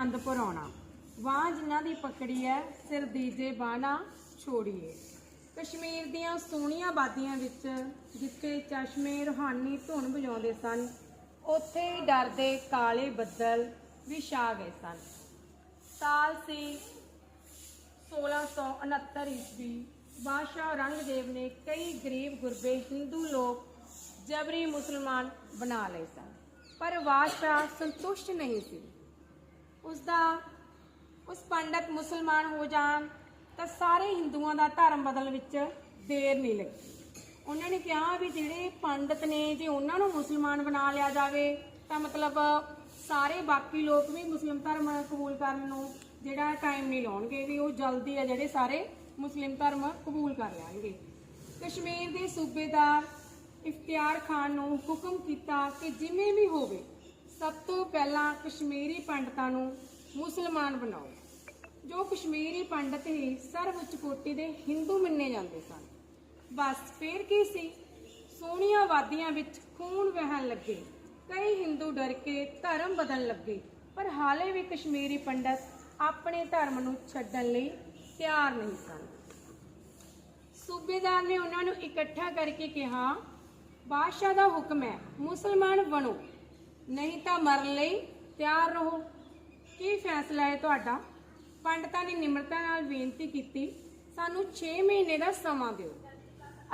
ਆਨੰਦਪੁਰ ਆਉਣਾ। ਵਾਹ ਜਿਨ੍ਹਾਂ ਦੀ ਪਕੜੀ ਐ, ਸਿਰ ਦੀਜੇ ਬਾਣਾ ਛੋੜੀਏ। ਕਸ਼ਮੀਰ ਦੀਆਂ ਸੋਹਣੀਆਂ ਬਾਦੀਆਂ ਵਿੱਚ ਜਿੱਥੇ ਚਸ਼ਮੇ, ਰੂਹਾਨੀ ਧੁਨ ਵਜਾਉਂਦੇ ਸਨ, ਉੱਥੇ ਹੀ ਡਰਦੇ ਕਾਲੇ ਬੱਦਲ ਵੀ ਛਾ ਗਏ ਸਨ। ਸਾਲ ਸੀ 1669 ਈਸਵੀ। ਬਾਦਸ਼ਾਹ ਰੰਗਦੇਵ ਨੇ ਕਈ ਗਰੀਬ ਗੁਰਬੇ ਹਿੰਦੂ ਲੋਕ ਜਬਰੀ ਮੁਸਲਮਾਨ ਬਣਾ ਲਏ ਸਨ। ਪਰ ਬਾਦਸ਼ਾਹ ਸੰਤੁਸ਼ਟ ਨਹੀਂ ਸੀ। ਉਸ ਦਾ ਉਸ ਪੰਡਤ ਮੁਸਲਮਾਨ ਹੋ ਜਾਣ, ਤਾਂ ਸਾਰੇ ਹਿੰਦੂਆਂ ਦਾ ਧਰਮ ਬਦਲ ਵਿੱਚ ਦੇਰ ਨਹੀਂ ਲੱਗੀ। ਉਹਨਾਂ ਨੇ ਕਿਹਾ ਵੀ ਜਿਹੜੇ ਪੰਡਤ ਨੇ, ਜੇ ਉਹਨਾਂ ਨੂੰ ਮੁਸਲਮਾਨ ਬਣਾ ਲਿਆ ਜਾਵੇ, ਤਾਂ ਮਤਲਬ ਸਾਰੇ ਬਾਕੀ ਲੋਕ ਵੀ ਮੁਸਲਿਮ ਧਰਮ ਕਬੂਲ ਕਰਨ ਨੂੰ ਜਿਹੜਾ ਟਾਈਮ ਨਹੀਂ ਲਾਉਣਗੇ ਵੀ ਉਹ ਜਲਦੀ ਆ ਜਿਹੜੇ ਸਾਰੇ ਮੁਸਲਿਮ ਧਰਮ ਕਬੂਲ ਕਰ ਲੈਣਗੇ। ਕਸ਼ਮੀਰ ਦੇ ਸੂਬੇਦਾਰ ਇਫਤਿਆਰ ਖਾਨ ਨੂੰ ਹੁਕਮ ਕੀਤਾ ਕਿ ਜਿਵੇਂ ਵੀ ਹੋਵੇ ਸਭ ਤੋਂ ਪਹਿਲਾਂ ਕਸ਼ਮੀਰੀ ਪੰਡਤਾਂ ਨੂੰ ਮੁਸਲਮਾਨ ਬਣਾਓ, ਜੋ ਕਸ਼ਮੀਰੀ ਪੰਡਤ ਹੀ ਸਰਵ ਉੱਚ ਕੋਟੀ ਦੇ ਹਿੰਦੂ ਮੰਨੇ ਜਾਂਦੇ ਸਨ। ਬਸ ਫੇਰ ਕੀ ਸੀ? ਸੋਹਣੀਆਂ ਵਾਦੀਆਂ ਵਿੱਚ ਖੂਨ ਵਹਿਣ ਲੱਗੇ। ਕਈ ਹਿੰਦੂ ਡਰ ਕੇ ਧਰਮ ਬਦਲਣ ਲੱਗੇ, ਪਰ ਹਾਲੇ ਵੀ ਕਸ਼ਮੀਰੀ ਪੰਡਤ ਆਪਣੇ ਧਰਮ ਨੂੰ ਛੱਡਣ ਲਈ ਤਿਆਰ ਨਹੀਂ ਸਨ। ਸੂਬੇਦਾਰ ਨੇ ਉਹਨਾਂ ਨੂੰ ਇਕੱਠਾ ਕਰਕੇ ਕਿਹਾ, ਬਾਦਸ਼ਾਹ ਦਾ ਹੁਕਮ ਹੈ, ਮੁਸਲਮਾਨ ਬਣੋ। ਨਹੀਂ ਤਾਂ ਮਰਨ ਲਈ ਤਿਆਰ ਰਹੋ। ਕੀ ਫੈਸਲਾ ਹੈ ਤੁਹਾਡਾ? ਪੰਡਤਾਂ ਨੇ ਨਿਮਰਤਾ ਨਾਲ ਬੇਨਤੀ ਕੀਤੀ, ਸਾਨੂੰ 6 ਮਹੀਨੇ ਦਾ ਸਮਾਂ ਦਿਓ।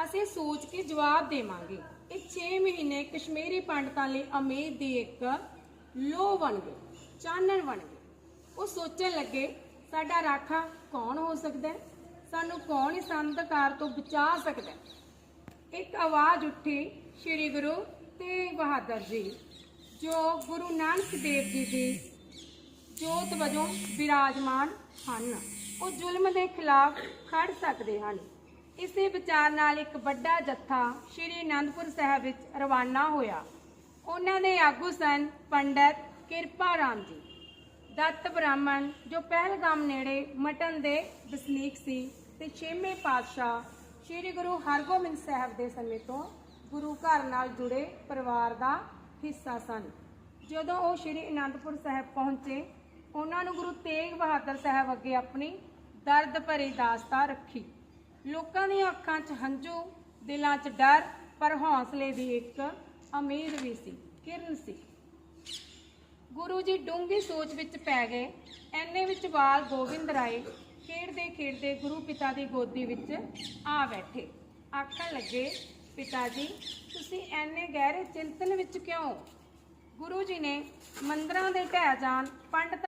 ਅਸੀਂ ਸੋਚ ਕੇ ਜਵਾਬ ਦੇਵਾਂਗੇ। ਇਹ 6 ਮਹੀਨੇ ਕਸ਼ਮੀਰੀ ਪੰਡਤਾਂ ਲਈ ਅਮੀਰ ਦੀ ਇੱਕ ਲੋ ਬਣ ਗਏ ਚਾਨਣ ਬਣ ਗਏ ਉਹ ਸੋਚਣ ਲੱਗੇ, ਸਾਡਾ ਰਾਖਾ ਕੌਣ ਹੋ ਸਕਦਾ ਹੈ? ਸਾਨੂੰ ਕੌਣ ਇਸ ਅੰਧਕਾਰ ਤੋਂ ਬਚਾ ਸਕਦਾ ਹੈ? ਇੱਕ ਆਵਾਜ਼ ਉੱਠੀ ਸ੍ਰੀ ਗੁਰੂ ਤੇਗ ਬਹਾਦਰ ਜੀ। ਜੋ ਗੁਰੂ ਨਾਨਕ ਦੇਵ ਜੀ ਦੀ ਜੋਤ ਵਜੋਂ ਵਿਰਾਜਮਾਨ ਹਨ, ਉਹ ਜ਼ੁਲਮ ਦੇ ਖਿਲਾਫ ਖੜ ਸਕਦੇ ਹਨ। ਇਸੇ ਵਿਚਾਰ ਨਾਲ ਇੱਕ ਵੱਡਾ ਜੱਥਾ ਸ੍ਰੀ ਅਨੰਦਪੁਰ ਸਾਹਿਬ ਵਿੱਚ ਰਵਾਨਾ ਹੋਇਆ। ਉਹਨਾਂ ਦੇ ਆਗੂ ਸਨ ਪੰਡਤ ਕਿਰਪਾ ਰਾਮ ਜੀ। ਦੱਤ ਬ੍ਰਾਹਮਣ ਜੋ ਪਹਿਲਗਾਮ ਨੇੜੇ ਮਟਨ ਦੇ ਵਸਨੀਕ ਸੀ ਤੇ ਛੇਵੇਂ ਪਾਤਸ਼ਾਹ ਸ੍ਰੀ ਗੁਰੂ ਹਰਗੋਬਿੰਦ ਸਾਹਿਬ ਦੇ ਸਮੇਂ ਤੋਂ ਗੁਰੂ ਘਰ ਨਾਲ ਜੁੜੇ ਪਰਿਵਾਰ ਦਾ ਹਿੱਸਾ ਸਨ। ਜਦੋਂ ਉਹ ਸ੍ਰੀ ਅਨੰਦਪੁਰ ਸਾਹਿਬ ਪਹੁੰਚੇ, ਉਹਨਾਂ ਨੂੰ ਗੁਰੂ ਤੇਗ ਬਹਾਦਰ ਸਾਹਿਬ ਅੱਗੇ ਆਪਣੀ ਦਰਦ ਭਰੀ ਦਾਸਤਾਨ ਰੱਖੀ। ਲੋਕਾਂ ਦੀਆਂ ਅੱਖਾਂ 'ਚ ਹੰਝੂ, ਦਿਲਾਂ 'ਚ ਡਰ, ਪਰ ਹੌਸਲੇ ਦੀ ਇੱਕ ਉਮੀਦ ਵੀ ਸੀ, ਕਿਰਨ ਸੀ। ਗੁਰੂ ਜੀ ਡੂੰਘੀ ਸੋਚ ਵਿੱਚ ਪੈ ਗਏ। ਐਨੇ ਵਿੱਚ ਬਾਲ ਗੋਬਿੰਦ ਰਾਏ ਖੇਡਦੇ ਖੇਡਦੇ ਗੁਰੂ ਪਿਤਾ ਦੀ ਗੋਦੀ ਵਿੱਚ ਆ ਬੈਠੇ। ਆਖਣ ਲੱਗੇ ਪਿਤਾ ਜੀ, ਤੁਸੀਂ ਐਨੇ ਗਹਿਰੇ ਚਿੰਤਨ ਵਿੱਚ ਕਿਉਂ? ਗੁਰੂ ਜੀ ਨੇ ਮੰਦਰਾਂ ਦੇ ਢਹਿ ਜਾਣ, ਪੰਡਤ